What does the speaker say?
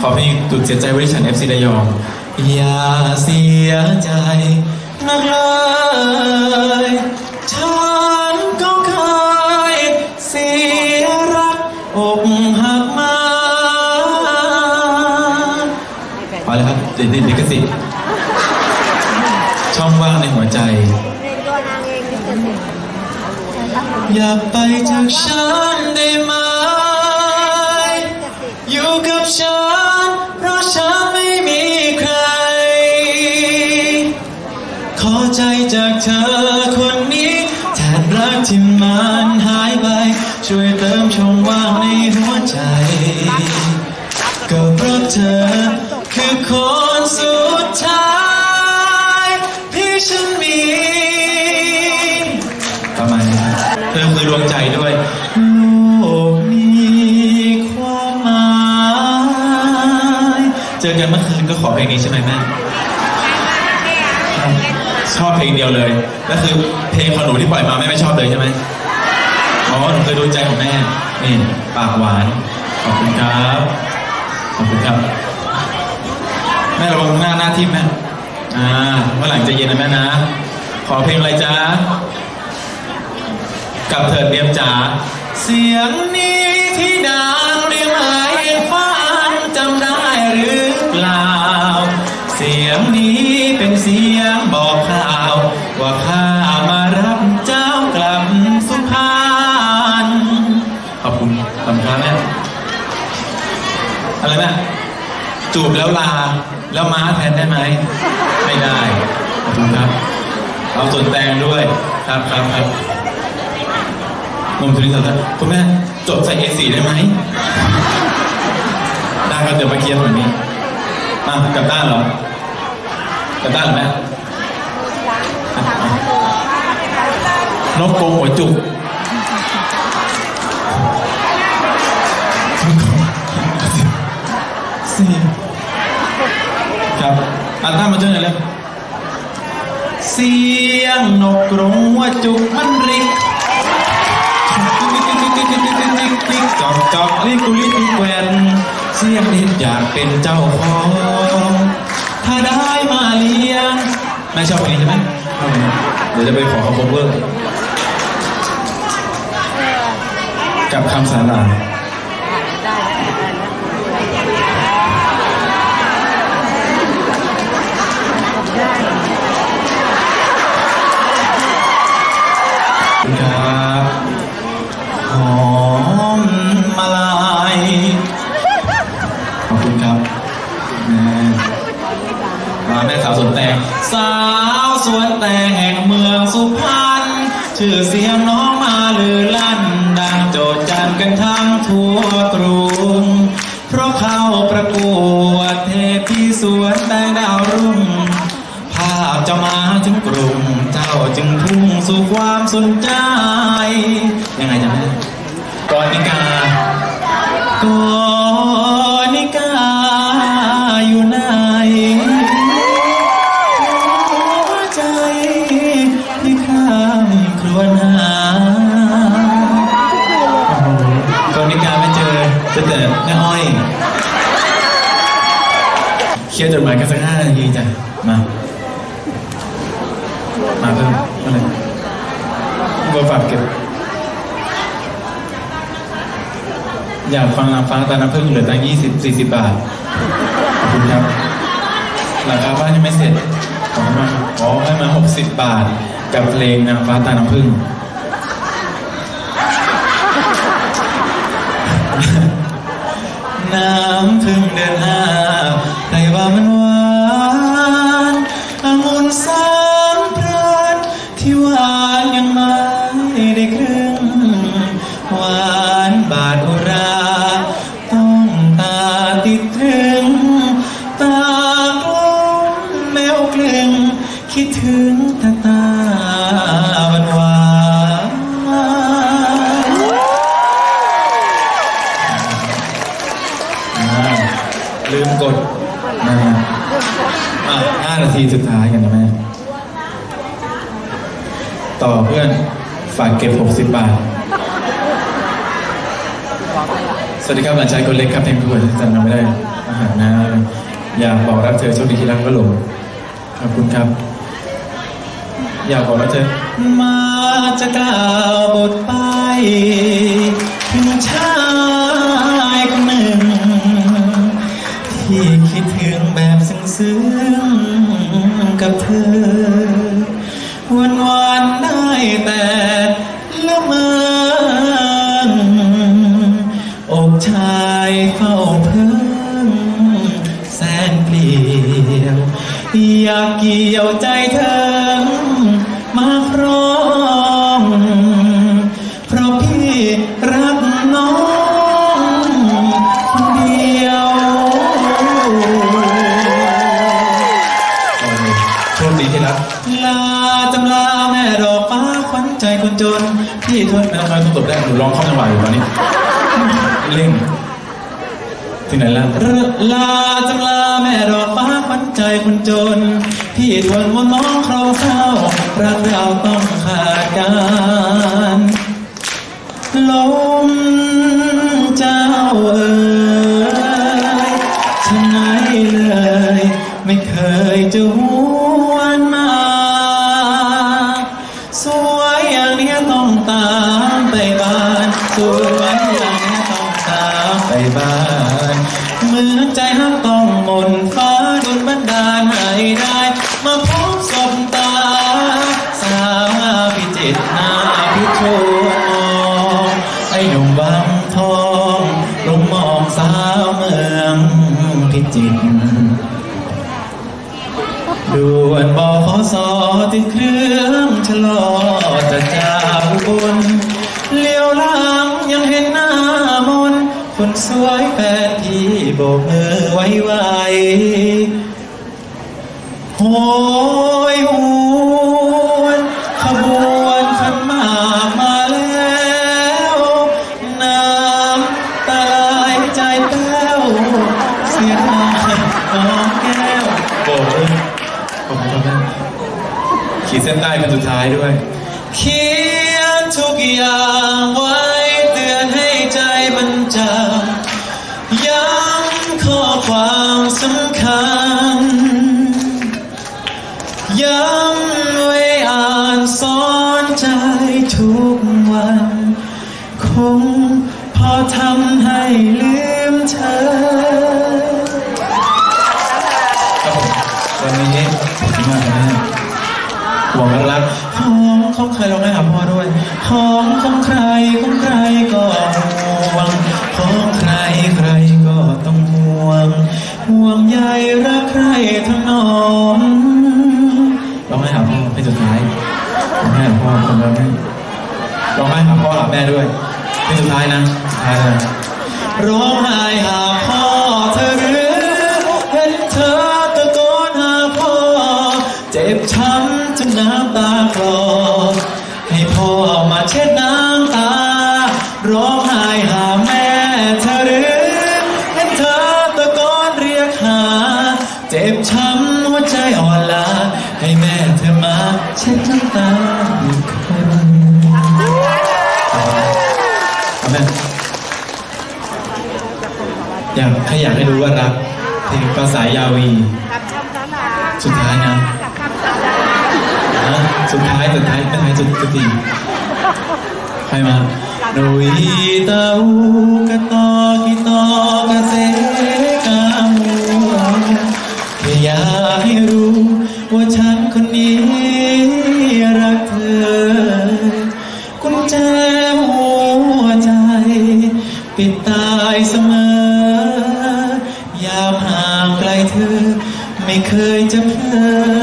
ขอเพลงตุดเสียใจไว้ที่ฉันเอฟซีระยอง อย่าเสียใจนักเลยฉันก็เคยเสียรักอกหักมาพอแล้วครับติดติดลิขสิช่องว่างในหัวใจเพลงตัวนางเองนี่จะสิอย่าไปจากฉันได้ไหมอยู่กับฉัน ขอใจจากเธอคนนี้แทนรักที่มันหายไป ช่วยเติมช่องว่างในหัวใจ ก็เพราะเธอคือคนสุดท้ายที่ฉันมีประมาณนี้ครับเธอคือดวงใจด้วยโลกมีความหมาย เจอกันเมื่อคืนก็ขอเพลงนี้ใช่ไหมแม่ ชอบเพลงเดียวเลยแล้วคือเพลงของหนูที่ปล่อยมาแม่ไม่ชอบเลยใช่ไหมอ๋อหนูเคยดูใจของแม่นี่ปากหวานขอบคุณครับขอบคุณครับ แม่ระวังหน้าหน้าทิ่มแม่อ่าเมื่อหลังจะเย็นนะแม่นะ ขอเพลงอะไรจ๊ะกับเถิดเตรียมจ๋าเสียงนี้ที่ดัง จูบแล้วลา แล้วม้าแทนได้ไหม ไม่ได้ครับเอาส่วนแตงด้วยครับครับครับนมทุนิสาคุณแม่จดใส่ A4 ได้ไหมได้ก็เดี๋ยวมาเคลียร์แบบนี้มากลับด้านเหรอกลับด้านหรือแม่นกกงหัวจุก อาต้ามาช่วยหน่อยเร็วเสียงนกกรงหัวจุกมันริกติ๊กจอกจอกลิกุลิกุแกวนเสียงนิดอยากเป็นเจ้าของถ้าได้มาเลี้ยงแม่ชอบเพลงใช่ไหมเพลงนี้เดี๋ยวจะไปขอเขาโคเวอร์กับคำสารา เพราะเข้าประกวดเทพที่สวนแตงดาวรุ่ง ภาพจะมาถึงกรุงเจ้าจึงพุ่งสู่ความสนใจ ยังไงจ๊ะแม่กอนิกากอ เคลียร์จดหมายกันสักห้านาทีจ้ะ มา มาเพิ่มอะไรบัวฝากเก็บ อยากฟังนางฟ้าตาน้ำพึ่งเหลือตั้งยี่สิบสี่สิบบาท ขอบคุณครับหลังคาบ้านยังไม่เสร็จ ขอมากครับอ๋อให้มาหกสิบบาท กับเพลงนางฟ้าตาน้ำพึ่งน้ำพึ่งเดือนห้า ว่ามันหวานองุ่นสามพรานที่หวานยังไม่ได้ครึ่งหวานบาดอุรา ต้องตาติดตรึง ตากลมแมวกลึง คิดถึงตาตาหวานหวาน ลืมกด อะห้านาทีสุดท้ายกันนะแม่ ต่อเพื่อน ฝากเก็บ 60 บาท สวัสดีครับหลานชายคนเล็กครับเพลงประกวดจำเราไม่ได้ อาหารนะ อยากบอกรักเธอโชคดีที่รักก็หลงขอบคุณครับ อยากบอกรักเธอมาจะกล่าวบทไปถึงชา ซึ้งกับเธอ วันวันได้แต่ คนจนพี่โทษนะทำไมต้องตบได้หนูร้องเข้าจังหวะอยู่ตอนนี้เร่งที่ไหนล่ะลาจำลาแม่ดอกฟ้าขวัญใจคนจนพี่ทนว่าน้องครองเศร้ารักเราต้องขาดกันลมเจ้าเอ บ้านเหมือนใจฮักต้องมนฟ้าดุลบันดาลให้ได้ มาพบสบตา สาวพิจิตรนาพิชมไอ้หนุ่มวังทองลงมองสาวเมืองพิจิตรด่วนบอขอสอติดเครื่องชะลอจะจากอุบลเลี้ยวหลังยังเห็นหน้า คนสวยแฟนที่โบกมือไว้ไวโหยหวนขบวนขันหมากมาแล้วน้ำตาไหลใจแป้วเสียดายน้องแก้วโบกมือผมทำได้ขีดเส้นใต้เป็นสุดท้ายด้วย เขียนทุกอย่างไว้ ความสำคัญ ย้ำไว้อ่านสอนใจทุกวัน คงพอทำให้ลืมเธอครับผมวันนี้ขอบคุณมากนะห่วงรักของของใครร้องให้หาพ่อด้วยของของใครของใครก็ห่วงของ องร้องให้หาพ่อเป็นสุดท้ายร้องให้หาพ่อคนละแม่ร้องให้หาพ่อหาแม่ด้วย เป็นสุดท้ายนะสุดท้ายเลยร้องไห้หาพ่อเธอหรือเห็นเธอตะโกนหาพ่อ เจ็บช้ำจนน้ำตาคลอให้พ่อมาเช็ดน้ำตา ร้องไห้หาแม่เธอหรือเห็นเธอตะโกนเรียกหา เจ็บช้ำ ช็ดน้ำตาอีกคนเอาแม่อยากใครอยากให้รู้ว่ารักเพลงภาษายาวี สุดท้ายนะนะสุดท้ายสุดท้ายเป็นไงสุดสุดทีใครมาโดยเต้ากะตอกิตอกะเซกามูแค่อยากให้รู้ เสมอ ยามห่างไกลเธอ ไม่เคยจะเพลอ